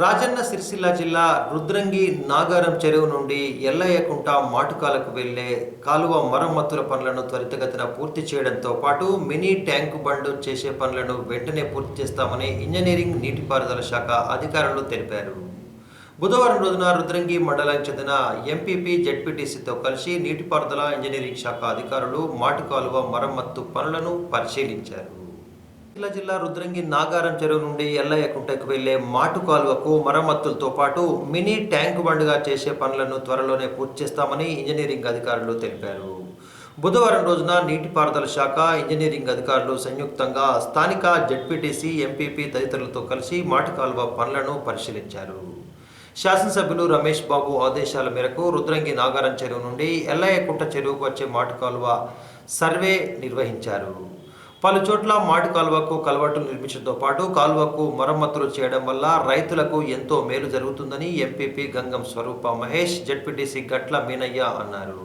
రాజన్న సిరిసిల్ల జిల్లా రుద్రంగి నాగారం చెరువు నుండి ఎల్లయ్యకుంట మాటుకాలకు వెళ్ళే కాలువ మరమ్మతుల పనులను త్వరితగతిన పూర్తి చేయడంతో పాటు మినీ ట్యాంకు బండ్ చేసే పనులను వెంటనే పూర్తి చేస్తామని ఇంజనీరింగ్ నీటిపారుదల శాఖ అధికారులు తెలిపారు. బుధవారం రోజున రుద్రంగి మండలానికి చెందిన ఎంపీపీ జడ్పీటీసీతో కలిసి నీటిపారుదల ఇంజనీరింగ్ శాఖ అధికారులు మాటుకాలువ మరమ్మత్తు పనులను పరిశీలించారు. జిల్లా జిల్లా రుద్రంగి నాగారం చెరువు నుండి ఎల్లయ్యకుంటకు వెళ్ళే మాటు కాలువకు మరమ్మతులతో పాటు మినీ ట్యాంక్ బండ్గా చేసే పనులను త్వరలోనే పూర్తి చేస్తామని ఇంజనీరింగ్ అధికారులు తెలిపారు. బుధవారం రోజున నీటిపారుదల శాఖ ఇంజనీరింగ్ అధికారులు సంయుక్తంగా స్థానిక జడ్పీటీసీ ఎంపీపీ తదితరులతో కలిసి మాటు కాలువ పనులను పరిశీలించారు. శాసనసభ్యులు రమేష్ బాబు ఆదేశాల మేరకు రుద్రంగి నాగారం చెరువు నుండి ఎల్లయ్యకుంట చెరువుకు వచ్చే మాటు కాలువ సర్వే నిర్వహించారు. పలు చోట్ల మాటు కాలువకు కలవట్లు నిర్మించడంతో పాటు కాలువకు మరమ్మతులు చేయడం వల్ల రైతులకు ఎంతో మేలు జరుగుతుందని ఎంపీపీ గంగం స్వరూప మహేష్ జడ్పీటీసీ గట్ల మీనయ్య అన్నారు.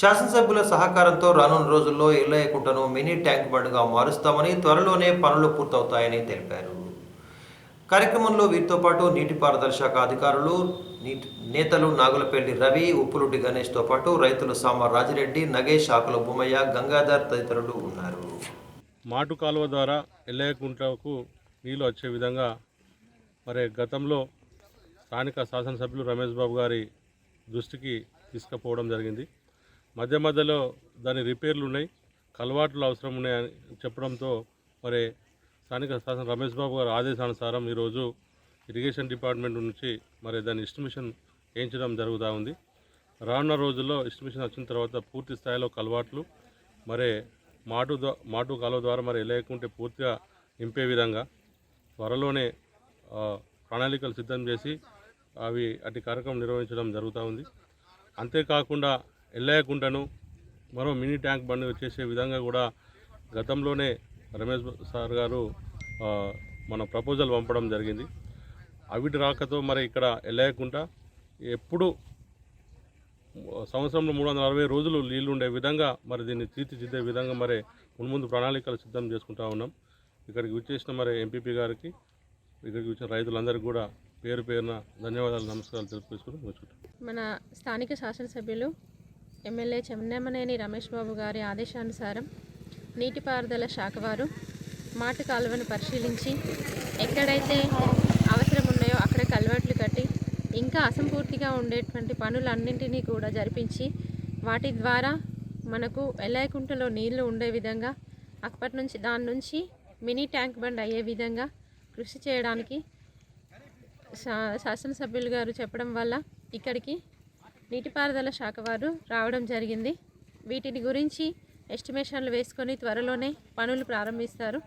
శాసనసభ్యుల సహకారంతో రానున్న రోజుల్లో ఎల్లయ్యకుంటను మినీ ట్యాంక్ బండ్గా మారుస్తామని త్వరలోనే పనులు పూర్తవుతాయని తెలిపారు. కార్యక్రమంలో వీరితో పాటు నీటిపారుదల శాఖ అధికారులు నీటి నేతలు నాగులపల్లి రవి ఉప్పులుడ్డి గణేష్తో పాటు రైతులు సామ రాజిరెడ్డి నగేష్ ఆకుల బొమ్మయ్య గంగాధర్ తదితరులు ఉన్నారు. మాటు కాలువ ద్వారా ఎల్లయ్యకుంటకు నీళ్ళు వచ్చే విధంగా మరి గతంలో స్థానిక శాసనసభ్యులు రమేష్ బాబు గారి దృష్టికి తీసుకుపోవడం జరిగింది. మధ్య మధ్యలో దాని రిపేర్లు ఉన్నాయి కలవాట్లు అవసరం ఉన్నాయని చెప్పడంతో మరి స్థానిక శాసన రమేష్ బాబు గారి ఆదేశానుసారం ఈరోజు ఇరిగేషన్ డిపార్ట్మెంట్ నుంచి మరి దాని ఎస్టిమేషన్ వేయించడం జరుగుతూ ఉంది. రానున్న రోజుల్లో ఎస్టిమేషన్ వచ్చిన తర్వాత పూర్తి స్థాయిలో కలవాట్లు మరి మాటు మాటు కాలువ ద్వారా మరి లేకుంటే పూర్తిగా నింపే విధంగా త్వరలోనే ప్రణాళికలు సిద్ధం చేసి అవి అటు కార్యక్రమం నిర్వహించడం జరుగుతూ ఉంది. అంతేకాకుండా ఎల్లయ్యకుంటను మరో మినీ ట్యాంక్ బండ్ వచ్చేసే విధంగా కూడా గతంలోనే రమేష్ సార్ గారు మన ప్రపోజల్ పంపడం జరిగింది. అవిటి రాకతో మరి ఇక్కడ ఎల్లయ్యకుంట ఎప్పుడు సంవత్సరంలో మూడు వందల అరవై రోజులు నీళ్ళు ఉండే విధంగా మరి దీన్ని తీర్చిదిద్దే విధంగా మరి మున్ముందు ప్రణాళికలు సిద్ధం చేసుకుంటా ఉన్నాం. ఇక్కడికి వచ్చేసిన మరి ఎంపీపీ గారికి ఇక్కడికి వచ్చిన రైతులందరికీ కూడా పేరు పేరున ధన్యవాదాలు నమస్కారాలు తెలుపుకొని వచ్చుకుంటాం మన స్థానిక శాసనసభ్యులు ఎమ్మెల్యే చెన్నమనేని రమేష్ బాబు గారి ఆదేశానుసారం నీటిపారుదల శాఖ వారు మాటు కాలువను పరిశీలించి ఎక్కడైతే అవసరం ఉన్నాయో అక్కడ కల్వర్ట్లు కట్టి ఇంకా అసంపూర్తిగా ఉండేటువంటి పనులన్నింటినీ కూడా జరిపించి వాటి ద్వారా మనకు ఎలాయకుంటలో నీళ్ళు ఉండే విధంగా అప్పటి నుంచి దాని నుంచి మినీ ట్యాంక్ బండ్ అయ్యే విధంగా కృషి చేయడానికి శా- శాసనసభ్యులు గారు చెప్పడం వల్ల ఇక్కడికి నీటిపారుదల శాఖ వారు రావడం జరిగింది. వీటిని గురించి ఎస్టిమేషన్లు వేసుకొని త్వరలోనే పనులు ప్రారంభిస్తారు.